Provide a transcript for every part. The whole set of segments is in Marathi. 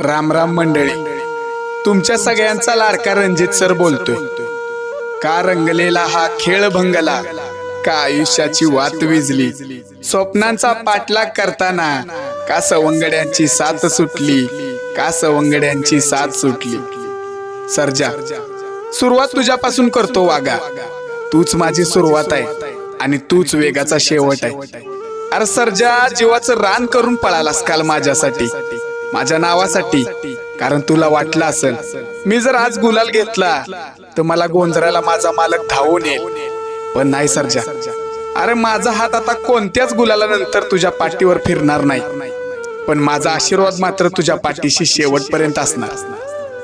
राम राम मंडळी तुमच्या सगळ्यांचा लाडका रणजित सर बोलतोय. का रंगलेला हा खेळ भंगला? का आयुष्याची वात विजली? स्वप्नांचा पाठलाग करताना का सवंगड्यांची साथ सुटली? का सवंगड्यांची साथ सुटली? सर्जा सुरुवात तुझ्यापासून करतो वागा तूच माझी सुरुवात आहे आणि तूच वेगाचा शेवट आहे. अरे सर्जा जीवाचं रान करून पळालास काल माझ्यासाठी. माझ्या नावासाठी कारण तुला वाटलं असेल. मी जर आज गुलाल घेतला तर मला गोंजराला माझा मालक धावून येईल. पण नाही सरजा. अरे माझा हात आता कोणत्याच गुलालानंतर तुझ्या पाठीवर फिरणार नाही. पण माझा आशीर्वाद मात्र तुझ्या पाठीशी शेवटपर्यंत असणार.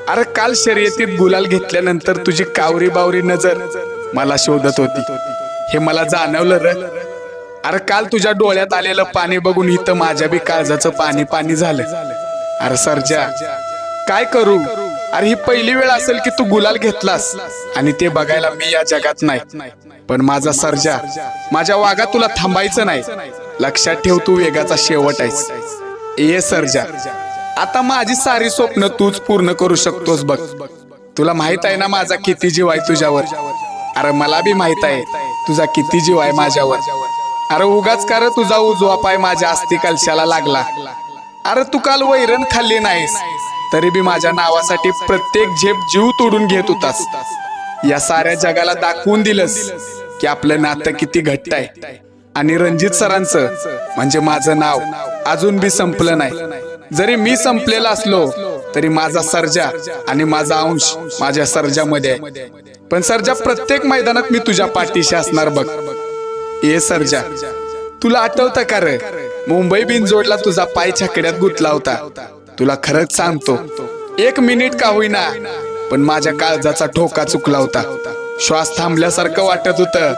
अरे काल शर्यतीत गुलाल घेतल्यानंतर तुझी कावरी बावरी नजर मला शोधत होती. हे मला जाणवलं र. अरे काल तुझ्या डोळ्यात आलेलं पाणी बघून इथं माझ्या बी काळजाचं पाणी पाणी झालं. अरे सरजा काय करू? अरे ही पहिली वेळ असेल की तू गुलाल घेतलास. आणि ते बघायला मी या जगात नाही. पण माझा सरजा माझ्या वागा तुला थांबायचं नाही. लक्षात ठेव तू वेगाचा शेवट आहेस. ये सरजा आता माझी सारी स्वप्न तूच पूर्ण करू शकतोस बघ. तुला माहीत आहे ना माझा किती जीव आहे तुझ्यावर? अरे मला बी माहीत आहे तुझा किती जीव आहे माझ्यावर? अरे उगाच कर तुझा उजवा पाय माझ्या अस्थिकलशाला लागला? अरे तू काल वैरण खाल्ली नाहीस. तरी बी माझ्या नावासाठी प्रत्येक झेप जीव तोडून घेत होतास. या साऱ्या जगाला दाखवून दिलंस की आपलं नातं किती घट्ट आहे. आणि रणजित सरांचं म्हणजे माझं नाव अजून बी संपलं नाही. जरी मी संपलेला असलो तरी माझा सर्जा आणि माझा अंश माझ्या सर्जामध्ये आहे. पण सर्जा प्रत्येक मैदानात मी तुझ्या पाठीशी असणार बघ. ए सर्जा तुला आठवतं का रे? मुंबई बिनजोडला तुझा पाय छकड्यात गुतला होता. तुला खरंच सांगतो एक मिनिट का होईना पण माझ्या काळजाचा ठोका चुकला होता. श्वास थांबल्यासारखं वाटत होतं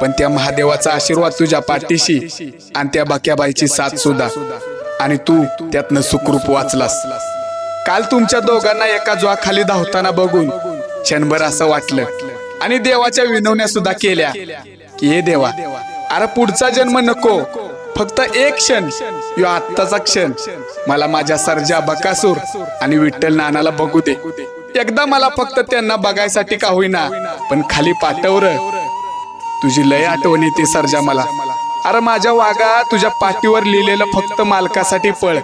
पण त्या महादेवाचा आशीर्वाद तुझ्या पाठीशी आणि त्या बाक्याबाईची साथ सुद्धा. आणि तू त्यातनं सुखरूप वाचलास. काल तुमच्या दोघांना एका खाली धावताना बघून क्षणभर असं वाटलं. आणि देवाच्या विनवण्या सुद्धा केल्या की हे देवा अरे पुढचा जन्म नको फक्त एक क्षण. यो आत्ताचा क्षण. मला माझ्या सर्जा बकासूर आणि विठ्ठल नानाला बघू दे. एकदा मला फक्त त्यांना बघायसाठी का होईना पण खाली पाठवर तुझी लय आठवण येते सर्जा मला. अरे माझ्या वागा तुझ्या पाठीवर लिहिलेलं फक्त मालकासाठी पळ.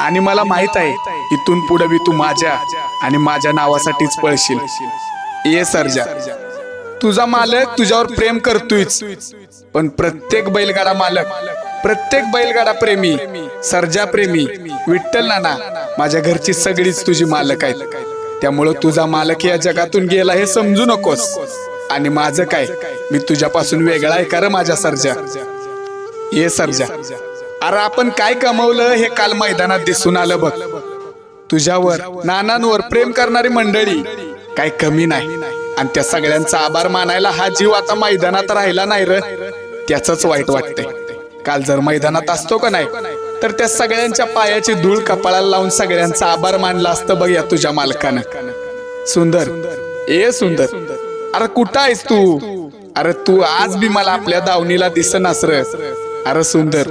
आणि मला माहीत आहे इथून पुढे बी तू माझ्या आणि माझ्या नावासाठीच पळशील. ये सर्जा. तुझा मालक तुझ्यावर प्रेम करतोयच. पण प्रत्येक बैलगाडा मालक प्रत्येक बैलगाडा प्रेमी सर्जा प्रेमी विठ्ठल नाना माझ्या घरची सगळीच तुझी मालक आहेत. त्यामुळं तुझा मालक या जगातून गेला हे समजू नकोस. आणि माझं काय? मी तुझ्यापासून वेगळा आहे का माझ्या सर्जा? ये सर्जा. अरे आपण काय कमवलं हे काल मैदानात दिसून आलं बघ. तुझ्यावर नानांवर प्रेम करणारी मंडळी काय कमी नाही. आणि त्या सगळ्यांचा आभार मानायला हा जीव आता मैदानात राहिला नाही र. त्याच वाईट वाटतंय. काल जर मैदानात असतो का नाही तर त्या सगळ्यांच्या पायाची धूळ कपाळाला लावून सगळ्यांचा आभार मानला असतं बघ या तुझ्या मालकानं. सुंदर. ए सुंदर. अरे कुठं आहेस तू? अरे तू आज बी मला आपल्या दावणीला दिसनास र. अरे सुंदर.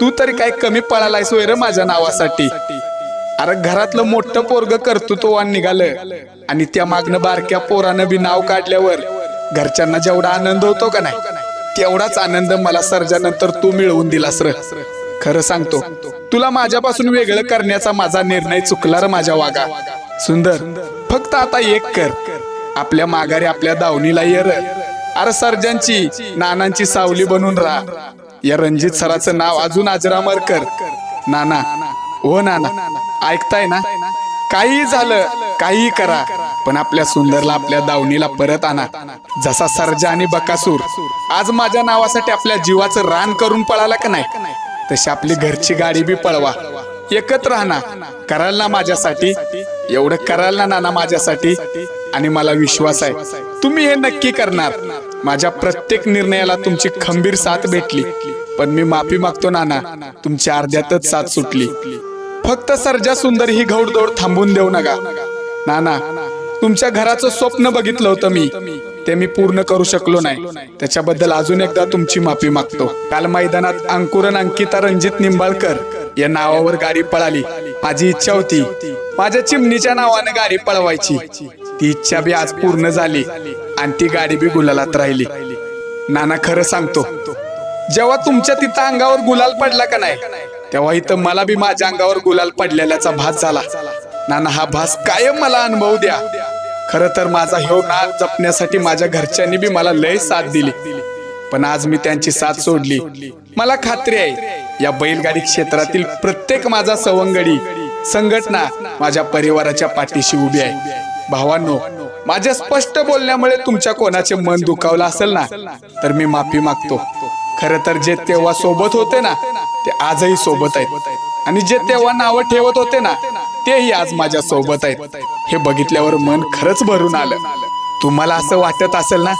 तू तरी काय कमी पळालायस होय र माझ्या नावासाठी. अरे घरातलं मोठं पोरग कर्तृत्ववान निघालं. आणि त्या मागणं बारक्या पोरानं बी नाव काढल्यावर घरच्यांना जेवढा आनंद होतो का नाही तेवढाच आनंद मला सर्जानंतर तू मिळवून दिलास र. खरं सांगतो तुला माझ्यापासून वेगळं करण्याचा माझा निर्णय चुकला र माझ्या वागा सुंदर फक्त आता एक कर. आपल्या माघारी आपल्या दावणीला ये र. अरे सर्जांची नानांची सावली बनून राहा. या रणजित सराचं नाव अजून अजरामर कर. नाना हो नाना. ऐकताय ना? काही झालं काही करा. पण आपल्या सुंदरला आपल्या दावणीला परत आणा. जसा सर्जा आणि बकासूर. आज माझ्या नावासाठी आपल्या जीवाचं रान करून पळाला का नाही? तशी आपली घरची गाडी बी पळवा. एकत्र राहणा कराल ना माझ्यासाठी? एवढं कराल ना नाना माझ्यासाठी? आणि मला विश्वास आहे. तुम्ही हे नक्की करणार. माझ्या प्रत्येक निर्णयाला तुमची खंबीर साथ भेटली. पण मी माफी मागतो नाना. तुमच्या अर्ध्यातच साथ सुटली. फक्त सर्जा सुंदर ही घौडदौड थांबून देऊ नका. नाना तुमच्या घराचं स्वप्न बघितलं होतं मी. ते मी पूर्ण करू शकलो नाही. त्याच्याबद्दल अजून एकदा तुमची माफी मागतो. काल मैदानात अंकुरन अंकिता रणजित निंबाळकर या नावावर गाडी पळाली. माझी इच्छा होती माझ्या चिमणीच्या नावाने गाडी पळवायची. ती इच्छा बी आज पूर्ण झाली आणि ती गाडी बी गुलालात राहिली. नाना खरं सांगतो जेव्हा तुमच्या तिथं अंगावर गुलाल पडला का नाही तेव्हा इथं मला बी माझ्या अंगावर गुलाल पडलेल्याचा भास झाला. नाना हा भास कायम मला अनुभव द्या. खर तर माझा ह्यो नाद जपण्यासाठी माझ्या घरच्यांनी बी मला लय साथ दिली. पण आज मी त्यांची साथ सोडली. मला खात्री आहे या बैलगाडी क्षेत्रातील प्रत्येक माझा सवंगडी संघटना माझ्या परिवाराच्या पाठीशी उभी आहे. भावांनो माझ्या स्पष्ट बोलण्यामुळे तुमच्या कोणाचे मन दुखावलं असेल ना तर मी माफी मागतो. खर तर जे तेव्हा सोबत होते ना ते आजही सोबत आहेत. आणि जे तेव्हा नावं ठेवत होते ना तेही आज माझ्या सोबत आहेत. हे बघितल्यावर मन खरंच भरून आलं. तुम्हाला असं वाटत असेल ना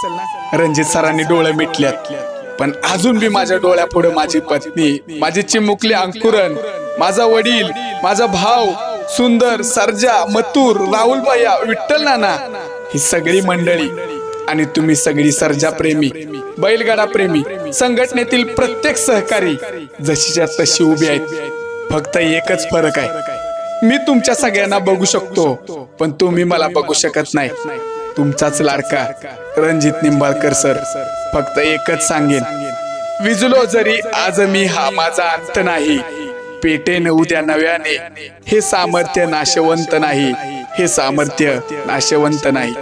रणजित सरांनी डोळे मिटल्यात पण अजून बी माझ्या डोळ्यापुढे माझी पत्नी माझी चिमुकली अंकुरन माझा वडील माझा भाऊ सुंदर सर्जा मथुर राहुल भैया विठ्ठल नाना ही सगळी मंडळी आणि तुम्ही सगळी सर्जा प्रेमी बैलगाडा प्रेमी संघटनेतील प्रत्येक सहकारी जशीच्या तशी उभी आहेत. फक्त एकच फरक आहे. मी तुमच्या सगळ्यांना बघू शकतो पण तुम्ही मला बघू शकत नाही. तुमचाच लाडका रणजित निंबाळकर सर फक्त एकच सांगेन. विजलो जरी आज मी हा माझा अंत नाही. पेटेन उद्या नव्याने. हे सामर्थ्य नाशवंत नाही. हे सामर्थ्य नाशवंत नाही.